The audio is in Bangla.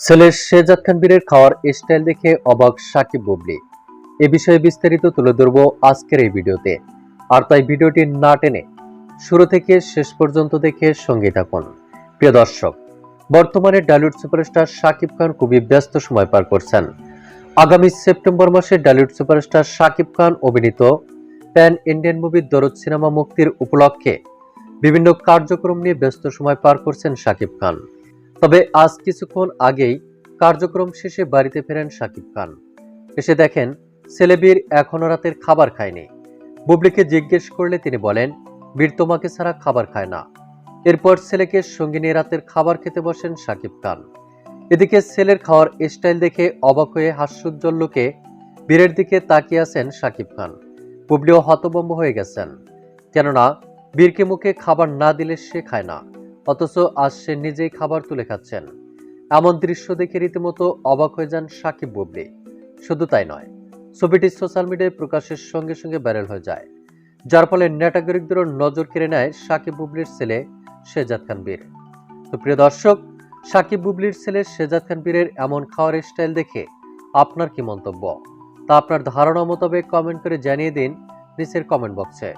ছেলের শেজাদ খান বীরের খাওয়ার স্টাইল দেখে অবাক সাকিব বুবলি। এ বিষয়ে বিস্তারিত তুলে ধরবো আজকের এই ভিডিওতে। আর তাই ভিডিওটি না টেনে শুরু থেকে শেষ পর্যন্ত দেখে সঙ্গে থাকুন। প্রিয় দর্শক, বর্তমানে ডালিউড সুপারস্টার শাকিব খান খুবই ব্যস্ত সময় পার করছেন। আগামী সেপ্টেম্বর মাসে ডালিউড সুপারস্টার শাকিব খান অভিনীত pan Indian movie Dorod cinema মুক্তির উপলক্ষে বিভিন্ন কার্যক্রম নিয়ে ব্যস্ত সময় পার করছেন শাকিব খান। তবে আজ কিছুক্ষণ আগেই কার্যক্রম শেষে বাড়িতে ফেরেন শাকিব খান। এসে দেখেন, ছেলেবীর এখনও রাতের খাবার খায়নি। বুবলিকে জিজ্ঞেস করলে তিনি বলেন, বীর তোমাকে ছাড়া খাবার খায় না। এরপর ছেলেকে সঙ্গে নিয়ে রাতের খাবার খেতে বসেন শাকিব খান। এদিকে ছেলের খাওয়ার স্টাইল দেখে অবাক হয়ে হাস্যোজ্জ্বল লোকে বীরের দিকে তাকিয়ে আছেন শাকিব খান। বুবলিও হতবম্ব হয়ে গেছেন। কেননা, বীরকে মুখে খাবার না দিলে সে খায় না। অথচ আজ সে নিজেই খাবার তুলে খাচ্ছেন। এমন দৃশ্য দেখে রীতিমতো অবাক হয়ে যান সাকিব বুবলি। শুধু তাই নয়, ছবিটি সোশ্যাল মিডিয়ায় প্রকাশের সঙ্গে সঙ্গে ভাইরাল হয়ে যায়। যার ফলে নেটাগরিকদেরও নজর কেড়ে নেয় সাকিব বুবলির ছেলে শেজাদ খান বীর। তো প্রিয় দর্শক, সাকিব বুবলির ছেলে শেজাদ খান বীরের এমন খাওয়ার স্টাইল দেখে আপনার কি মন্তব্য? তা আপনার ধারণা মোতাবেক কমেন্ট করে জানিয়ে দিন নিচের কমেন্ট বক্সে।